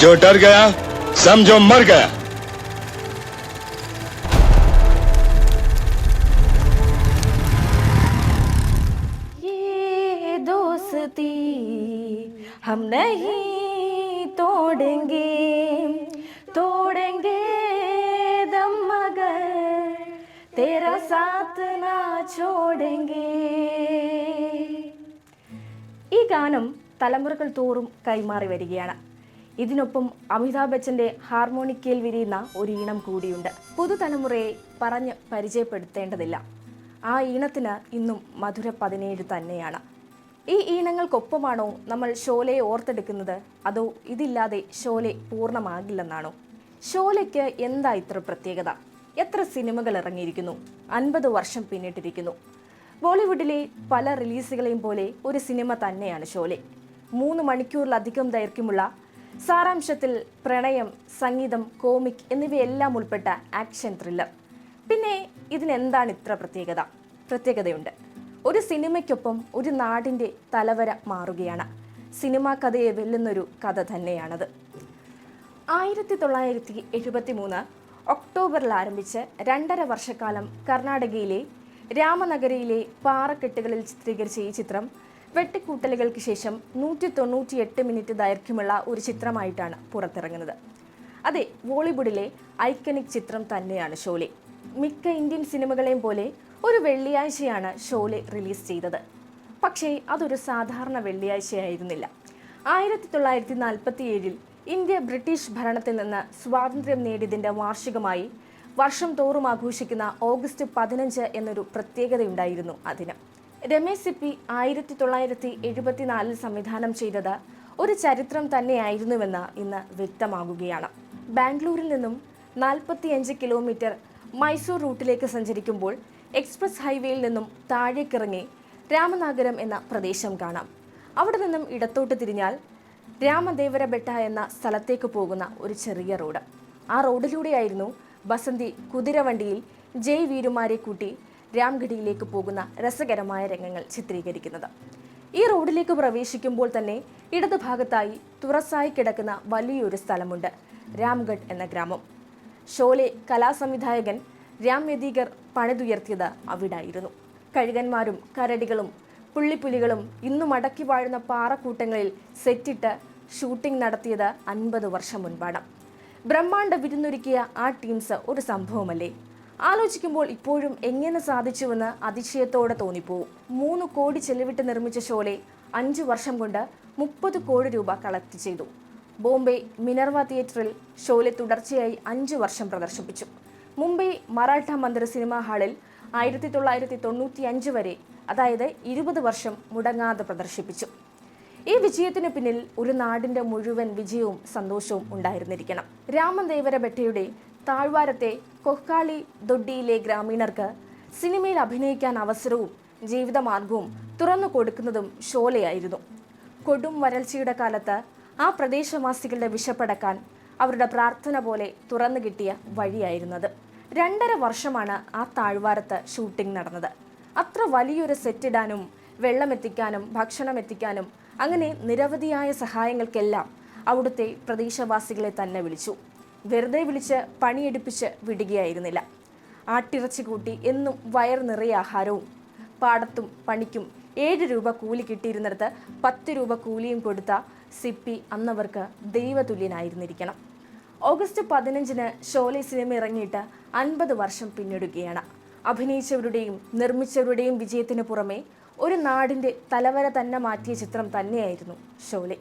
जो डर गया समझो मर गया ये दोस्ती हम नहीं तोड़ेंगे तोड़ेंगे दम मगर तेरा साथ ना छोड़ेंगे ഈ ഗാനം തലമുറകൾ തോറും കൈമാറി വരികയാണ് ഇതിനൊപ്പം അമിതാഭ് ബച്ചന്റെ ഹാർമോണിക്കയിൽ വിരിയുന്ന ഒരു ഈണം കൂടിയുണ്ട്. പുതുതലമുറയെ പറഞ്ഞ് പരിചയപ്പെടുത്തേണ്ടതില്ല. ആ ഈണത്തിന് ഇന്നും മധുര പതിനേഴ് തന്നെയാണ്. ഈ ഈണങ്ങൾക്കൊപ്പമാണോ നമ്മൾ ഷോലയെ ഓർത്തെടുക്കുന്നത്? അതോ ഇതില്ലാതെ ഷോലെ പൂർണമാകില്ലെന്നാണോ? ഷോലയ്ക്ക് എന്താ ഇത്ര പ്രത്യേകത? എത്ര സിനിമകൾ ഇറങ്ങിയിരിക്കുന്നു? അൻപത് വർഷം പിന്നിട്ടിരിക്കുന്നു. ബോളിവുഡിലെ പല റിലീസുകളെയും പോലെ ഒരു സിനിമ തന്നെയാണ് ഷോലെ. മൂന്ന് മണിക്കൂറിലധികം ദൈർഘ്യമുള്ള സാരാംശത്തിൽ പ്രണയം സംഗീതം കോമിക് എന്നിവയെല്ലാം ഉൾപ്പെട്ട ആക്ഷൻ ത്രില്ലർ പിന്നെ ഇതിനെന്താണ് ഇത്ര പ്രത്യേകത? പ്രത്യേകതയുണ്ട്. ഒരു സിനിമയ്ക്കൊപ്പം ഒരു നാടിന്റെ തലവര മാറുകയാണ്. സിനിമാ കഥയെ വെല്ലുന്നൊരു കഥ തന്നെയാണത്. ആയിരത്തി തൊള്ളായിരത്തി എഴുപത്തി മൂന്ന് ഒക്ടോബറിൽ ആരംഭിച്ച് രണ്ടര വർഷക്കാലം കർണാടകയിലെ രാമനഗരയിലെ പാറക്കെട്ടുകളിൽ ചിത്രീകരിച്ച ഈ ചിത്രം വെട്ടിക്കൂട്ടലുകൾക്ക് ശേഷം നൂറ്റി തൊണ്ണൂറ്റിയെട്ട് മിനിറ്റ് ദൈർഘ്യമുള്ള ഒരു ചിത്രമായിട്ടാണ് പുറത്തിറങ്ങുന്നത്. അതെ ബോളിവുഡിലെ ഐക്കണിക് ചിത്രം തന്നെയാണ് ഷോലെ. മിക്ക ഇന്ത്യൻ സിനിമകളെയും പോലെ ഒരു വെള്ളിയാഴ്ചയാണ് ഷോലെ റിലീസ് ചെയ്തത്. പക്ഷേ അതൊരു സാധാരണ വെള്ളിയാഴ്ചയായിരുന്നില്ല. ആയിരത്തി തൊള്ളായിരത്തി നാൽപ്പത്തി ഏഴിൽ ഇന്ത്യ ബ്രിട്ടീഷ് ഭരണത്തിൽ നിന്ന് സ്വാതന്ത്ര്യം നേടിയതിന്റെ വാർഷികമായി വർഷം തോറും ആഘോഷിക്കുന്ന ഓഗസ്റ്റ് പതിനഞ്ച് എന്നൊരു പ്രത്യേകതയുണ്ടായിരുന്നു അതിന്. രമേശ് സിപ്പി ആയിരത്തി തൊള്ളായിരത്തി എഴുപത്തിനാലിൽ സംവിധാനം ചെയ്തത് ഒരു ചരിത്രം തന്നെയായിരുന്നുവെന്ന് ഇന്ന് വ്യക്തമാകുകയാണ്. ബാംഗ്ലൂരിൽ നിന്നും നാൽപ്പത്തിയഞ്ച് കിലോമീറ്റർ മൈസൂർ റൂട്ടിലേക്ക് സഞ്ചരിക്കുമ്പോൾ എക്സ്പ്രസ് ഹൈവേയിൽ നിന്നും താഴേക്കിറങ്ങി രാമനാഗരം എന്ന പ്രദേശം കാണാം. അവിടെ നിന്നും ഇടത്തോട്ട് തിരിഞ്ഞാൽ രാമദേവരബെട്ട എന്ന സ്ഥലത്തേക്ക് പോകുന്ന ഒരു ചെറിയ റോഡ്. ആ റോഡിലൂടെയായിരുന്നു ബസന്തി കുതിരവണ്ടിയിൽ ജയ് വീരുമാരെ കൂട്ടി രാംഗഡിയിലേക്ക് പോകുന്ന രസകരമായ രംഗങ്ങൾ ചിത്രീകരിക്കുന്നത്. ഈ റോഡിലേക്ക് പ്രവേശിക്കുമ്പോൾ തന്നെ ഇടതുഭാഗത്തായി തുറസായി കിടക്കുന്ന വലിയൊരു സ്ഥലമുണ്ട് രാംഗഡ് എന്ന ഗ്രാമം. ഷോലെ കലാസംവിധായകൻ രാം യദീകർ പണിതുയർത്തിയത് അവിടായിരുന്നു. കഴുകന്മാരും കരടികളും പുള്ളിപ്പുലികളും ഇന്നും അടക്കി വാഴുന്ന പാറക്കൂട്ടങ്ങളിൽ സെറ്റിട്ട് ഷൂട്ടിംഗ് നടത്തിയത് അൻപത് വർഷം മുൻപാണ്. ബ്രഹ്മാണ്ഡ വിരുന്നൊരുക്കിയ ആ ടീംസ് ഒരു സംഭവമല്ലേ? ആലോചിക്കുമ്പോൾ ഇപ്പോഴും എങ്ങനെ സാധിച്ചുവെന്ന് അതിശയത്തോടെ തോന്നിപ്പോവും. മൂന്ന് കോടി ചെലവിട്ട് നിർമ്മിച്ച ഷോലെ അഞ്ചു വർഷം കൊണ്ട് മുപ്പത് കോടി രൂപ കളക്ട് ചെയ്തു. ബോംബെ മിനർവ തിയേറ്ററിൽ ഷോലെ തുടർച്ചയായി അഞ്ചു വർഷം പ്രദർശിപ്പിച്ചു. മുംബൈ മറാഠ മന്ദിർ സിനിമാ ഹാളിൽ ആയിരത്തി തൊള്ളായിരത്തി തൊണ്ണൂറ്റി അഞ്ച് വരെ അതായത് ഇരുപത് വർഷം മുടങ്ങാതെ പ്രദർശിപ്പിച്ചു. ഈ വിജയത്തിന് പിന്നിൽ ഒരു നാടിന്റെ മുഴുവൻ വിജയവും സന്തോഷവും ഉണ്ടായിരുന്നിരിക്കണം. രാമദേവര ബെട്ടയുടെ താഴ്വാരത്തെ കൊക്കാളി ദൊഡ്ഡിയിലെ ഗ്രാമീണർക്ക് സിനിമയിൽ അഭിനയിക്കാൻ അവസരവും ജീവിതമാർഗവും തുറന്നു കൊടുക്കുന്നതും ഷോലയായിരുന്നു. കൊടും വരൾച്ചയുടെ കാലത്ത് ആ പ്രദേശവാസികളുടെ വിശപ്പടക്കാൻ അവരുടെ പ്രാർത്ഥന പോലെ തുറന്നു കിട്ടിയ വഴിയായിരുന്നത്. രണ്ടര വർഷമാണ് ആ താഴ്വാരത്ത് ഷൂട്ടിംഗ് നടന്നത്. അത്ര വലിയൊരു സെറ്റിടാനും വെള്ളമെത്തിക്കാനും ഭക്ഷണം എത്തിക്കാനും അങ്ങനെ നിരവധിയായ സഹായങ്ങൾക്കെല്ലാം അവിടുത്തെ പ്രദേശവാസികളെ തന്നെ വിളിച്ചു. വെറുതെ വിളിച്ച് പണിയെടുപ്പിച്ച് വിടുകയായിരുന്നില്ല. ആട്ടിറച്ചി കൂട്ടി എന്നും വയർ നിറയെ ആഹാരവും പാടത്തും പണിക്കും ഏഴ് രൂപ കൂലി കിട്ടിയിരുന്നിടത്ത് പത്ത് രൂപ കൂലിയും കൊടുത്ത സിപ്പി അന്നവർക്ക് ദൈവതുല്യനായിരുന്നിരിക്കണം. ഓഗസ്റ്റ് പതിനഞ്ചിന് ഷോലെ സിനിമ ഇറങ്ങിയിട്ട് അൻപത് വർഷം പിന്നിടുകയാണ്. അഭിനയിച്ചവരുടെയും നിർമ്മിച്ചവരുടെയും വിജയത്തിന് പുറമെ ഒരു നാടിന്റെ തലവര തന്നെ മാറ്റിയ ചിത്രം തന്നെയായിരുന്നു ഷോലെ